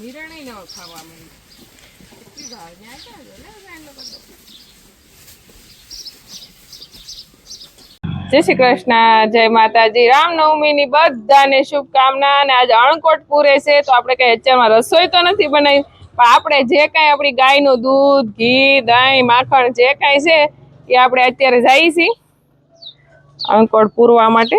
મિરણી ન ખાવા મળી. જય શ્રી કૃષ્ણ, જય માતાજી. રામનવમીની બધાને શુભકામના અને આજે અણકોટ પૂરે છે, તો આપણે કઈ અત્યારમાં રસોઈ તો નથી બનાવી, પણ આપણે જે કાંઈ આપણી ગાયનું દૂધ, ઘી, દહીં, માખણ જે કાંઈ છે, એ આપણે અત્યારે જઈએ છીએ અણકોટ પૂરવા માટે.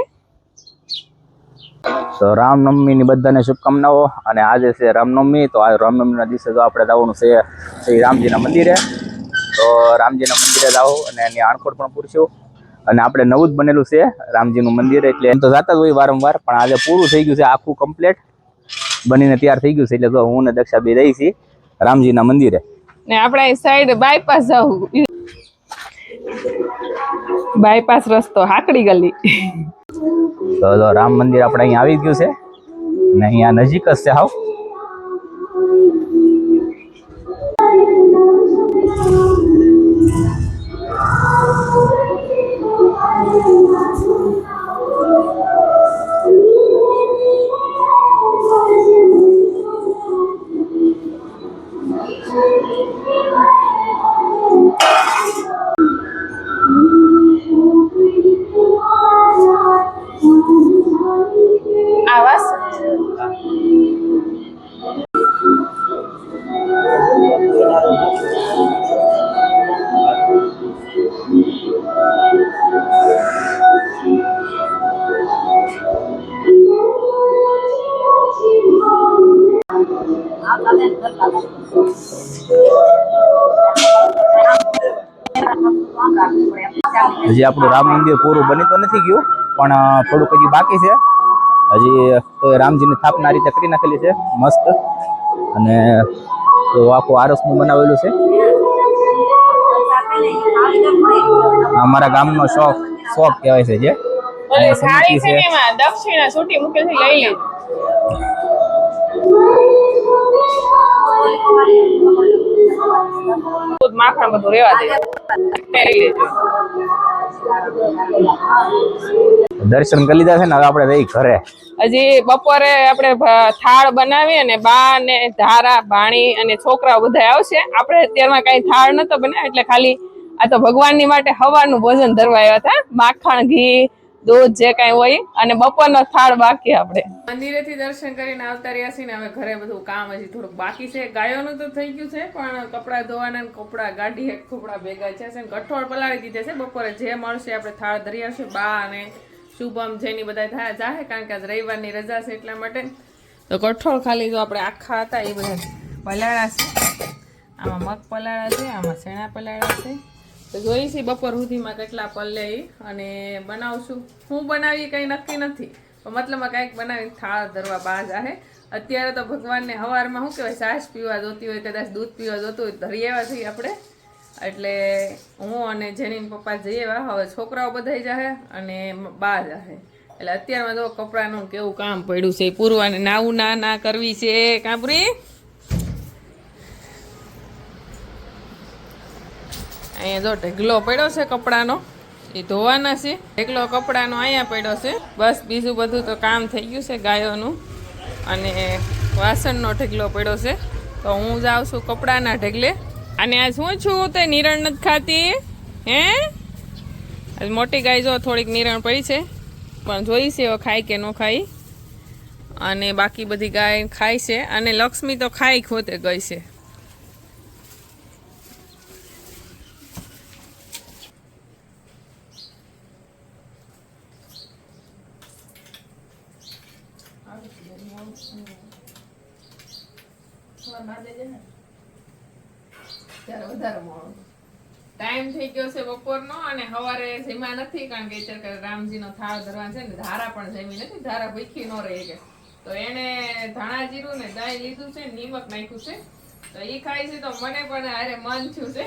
તો રામનવમીની બધાને શુભકામનાઓ. અને આજે છે રામનવમી તો આ રામનવમીના દિવસે તો આપણે જવાનું છે, શ્રી રામજીના મંદિરે. તો રામજીના મંદિરે જાઓ અને એની આણકોટ પણ પૂરશું. અને આપણે નવું જ બનેલું છે રામજીનું મંદિર, એટલે એમ તો જતા જ હોય વારંવાર, પણ આજે પૂરું થઈ ગયું છે આખું કમ્પ્લેટ. બનીને તૈયાર થઈ ગયું છે, એટલે હું ને દક્ષા બે રહી છીએ રામજીના મંદિરે. ને આપણે સાઈડ બાયપાસ જવું. બાયપાસ રસ્તો, હાકડી ગલી. તો રામ મંદિર આપણે અહીંયા આવી ગયું છે ને અહીંયા નજીક જ છે હાવ. હજી આપણું રામ મંદિર પૂરું બની તો નથી ગયું પણ થોડુંક હજી બાકી છે. હજી તો રામજીની સ્થાપના આ રીતે કરી નાખેલી છે મસ્ત. અને તો આખું આરસનું બનાવેલું છે. અમારા ગામનો શોખ શોખ કહેવાય છે જે. દક્ષિણા છૂટી મૂકેલી છે, લઈ લેજો માખણ બધું રેવા દે. દર્શન કરી લીધા છે ને હવે આપણે રહી ઘરે. હજી બપોરે આપણે થાળ બનાવી અને બા ને ધારા ભાણી અને છોકરાઓ બધા આવશે. આપણે અત્યારમાં કઈ થાળ નતો બનાવ્યો, એટલે ખાલી આ તો ભગવાનની માટે હવાનું ભોજન ધરવા આવ્યા હતા. માખણ, ઘી દૂધ જે કાંઈ હોય અને બપોરનો થાળ બાકી આપણે. મંદિરેથી દર્શન કરીને આવતા રહ્યા છીએ ને હવે ઘરે બધું કામ હજી થોડુંક બાકી છે. ગાયોનું તો થઈ ગયું છે, પણ કપડાં ધોવાના કપડાં ગાડી એક કપડા ભેગા છે ને કઠોળ પલાળી દીધે છે. બપોરે જે મળશે આપણે થાળ ધરી આવશે બા અને શુભમ જેની બધા થાય જાહે, કારણ કે આજ રવિવારની રજા છે એટલા માટે. તો કઠોળ ખાલી જો આપણે આખા હતા એ બધા પલાળા છે. આમાં મગ પલાળા છે, આમાં શેણા પલાળા છે. તો જોઈશી બપોર સુધીમાં કેટલા પલ્લે અને બનાવશું. હું બનાવી કંઈ નક્કી નથી. પણ મતલબમાં કાંઈક બનાવી થાળ ધરવા બા જાહે. અત્યારે તો ભગવાનને હવારમાં શું કહેવાય? છાશ પીવા જોતી હોય, કદાચ દૂધ પીવા જોતું હોય ધરી આવ્યા છીએ આપણે. એટલે હું અને જેની પપ્પા જઈએ હવે છોકરાઓ બધાય જાહે અને બા જાહે. એટલે અત્યારમાં જો કપડાનું કેવું કામ પડ્યું છે, પૂરવાને નાવું ના ના કરવી છે. કાંપરી? અહીંયા જો ઢગલો પડ્યો છે કપડાનો, એ ધોવાના છે. ઢગલો કપડાનો અહીંયા પડ્યો છે. બસ બીજું બધું તો કામ થઈ ગયું છે ગાયોનું. અને વાસણનો ઢગલો પડ્યો છે. તો હું જાઉં છું કપડાના ઢગલે. અને આ શું છું? તે નિરણ નથી ખાતી. હે? આજ મોટી ગાય જો થોડીક નિરણ પડી છે. પણ જોઈ છે ખાય કે ન ખાય. અને બાકી બધી ગાય ખાય છે. અને લક્ષ્મી તો ખાઈ ખોતે ગઈ છે. ટાઈમ થઈ ગયો છે બપોરનો અને સવારે જમ્યા નથી કારણ કે અત્યારે રામજીનો થાળ ધરવાનો છે ને, ધારા પણ જમી નથી, ધારા ભૂખી ન રહી કે. તો એને ધાણા જીરું ને દહીં લીધું છે, નિમક નાખ્યું છે. તો એ ખાય છે તો મને પણ અરે મન થયું છે.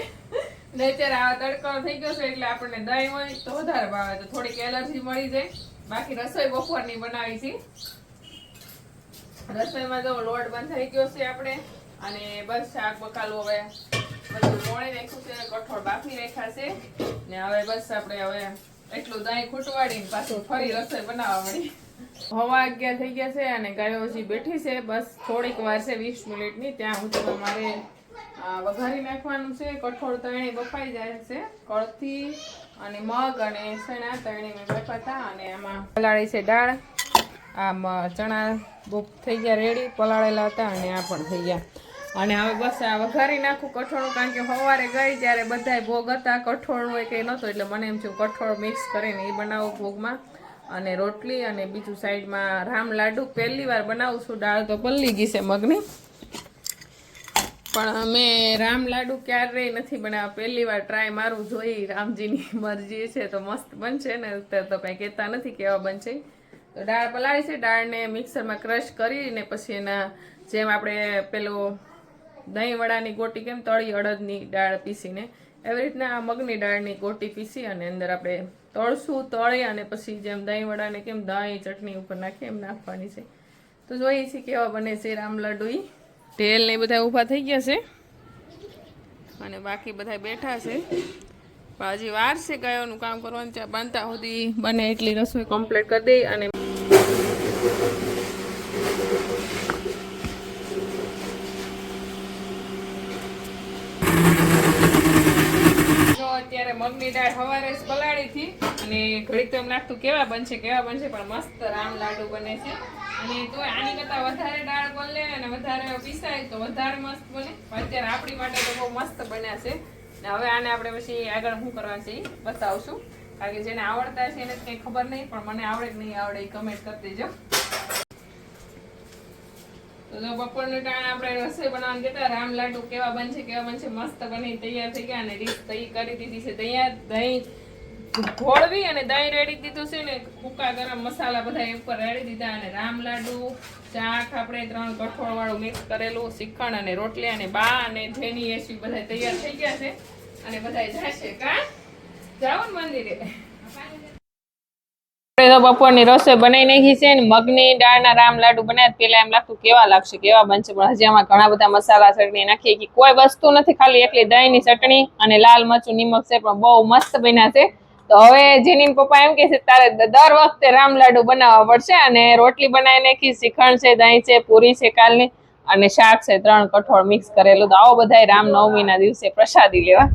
ને અત્યારે આ તડકો થઈ ગયો છે એટલે આપણને દહીં હોય તો વધારે ભાવે, તો થોડીક એલર્જી મળી જાય. બાકી રસોઈ બપોરની બનાવી છે. રસોઈમાં જો લોટ બંધાઈ ગયો છે આપણે. અને બસ શાક બકાલું હવે બધું મોળી રાખ્યું છે, કઠોળ બાફી રાખ્યા છે. ને હવે બસ આપણે હવે એટલું દહીં ખૂટવાડીને પાછું ફરી રસોઈ બનાવવા મળી. હવા અગિયાર થઈ ગયા છે અને ગાયો હજી બેઠી છે. બસ થોડીક વાર છે, વીસ મિનિટની. ત્યાં સુધીમાં મારે વઘારી નાખવાનું છે. કઠોળ તણી બફાઈ જાય છે. કળથી અને મગ અને ચણા તણી મેં બફાતા અને એમાં પલાળી છે દાળ. આમ ચણા બુક થઈ ગયા રેડી પલાળેલા હતા અને આ પણ થઈ ગયા. અને હવે બસ આ વઘારી નાખું કઠોળ, કારણ કે સવારે ગઈ ત્યારે બધાય ભોગ હતા. કઠોળ હોય કંઈ નહોતો, એટલે મને એમ થયું કઠોળ મિક્સ કરીને એ બનાવો ભોગમાં. અને રોટલી અને બીજું સાઈડમાં રામ લાડુ. પહેલી વાર બનાવું છું, દાળ તો પલ્લી ગઈ છે મગની. પણ અમે રામ લાડુ ક્યારેય નથી બનાવ્યા. પહેલી વાર ટ્રાય મારું, જોઈ રામજીની મરજી છે તો મસ્ત બનશે ને? અત્યારે તો કંઈ કહેતા નથી કેવા બનશે. તો દાળ પલાળી છે. દાળને મિક્સરમાં ક્રશ કરીને પછી એના જેમ આપણે પેલો દહીં વડાની ગોટી કેમ તળી અડદની દાળ પીસીને એવી રીતના આ મગની દાળની ગોટી પીસી અને અંદર આપણે તળશું, તળી અને પછી જેમ દહીં વડાને કેમ દહીં, ચટણી ઉપર નાખીએ એમ નાખવાની છે. તો જોઈએ છીએ કેવા બને છે રામ લાડુ તેલ ને બધા ઊભા થઈ ગયા છે. અને બાકી બધા બેઠા છે. પણ હજી વાર છે ગયોનું કામ કરવાનું. છે બાંધતા સુધી બને એટલી રસોઈ કમ્પ્લીટ કરી દઈ અને જો અત્યારે મગની દાળ સવારે જ પલાળી હતી. અને ઘડીક તો એમ લાગતું કેવા બનશે કેવા બનશે, પણ મસ્ત રામ લાડુ બને છે. અને તો આની કરતા વધારે દાળ બને અને વધારે પીસાય તો વધારે મસ્ત બને. અત્યારે આપણી માટે તો બહુ મસ્ત બન્યા છે. ને હવે આને આપણે પછી આગળ શું કરવાનું છે એ બતાવશું. કારણ કે જેને આવડતા છે એને કંઈ ખબર નહીં, પણ મને આવડે કે નહીં આવડે એ કમેન્ટ કરી દેજો. તો બપોરનું ટાણ આપણે રસોઈ બનાવવાનું કહેતા રામ લાડુ કેવા બનશે કેવા બનશે, મસ્ત બની તૈયાર થઈ ગયા અને રીત તૈયાર કરી દીધી છે. તૈયાર દહીં ઘોળવી અને દહીં રેડી દીધું છે ને, કુકા ગરમ મસાલા બધા એ ઉપર રેડી દીધા અને રામ લાડુ ચાક આપણે ત્રણ કઠોળ વાળું મિક્સ કરેલું શ્રીખંડ અને રોટલી અને બા અને જેની એસી બધા તૈયાર થઈ ગયા છે. અને બધા જશે કા? જાઓ મંદિરે. આપણે તો બપોરની રસોઈ બનાવી નાખી છે મગની દાળના રામ લાડુ બનાવ્યા પેલા એમ લાગતું કેવા લાગશે, કેવા બનશે, પણ હજી આમાં ઘણા બધા મસાલા ચટણી નાખીએ કે કોઈ વસ્તુ નથી ખાલી એકલી દહીંની ચટણી અને લાલ મરચું, નિમક છે, પણ બહુ મસ્ત બન્યા છે. તો હવે જેની પપ્પા એમ કે છે, તારે દર વખતે રામ લાડુ બનાવવા પડશે અને રોટલી બનાવી નાખી, શ્રીખંડ છે, દહીં છે, પૂરી છે, કાલની અને શાક છે, ત્રણ કઠોળ મિક્સ કરેલું. તો આવો બધા રામ નવમીના દિવસે પ્રસાદી લેવા.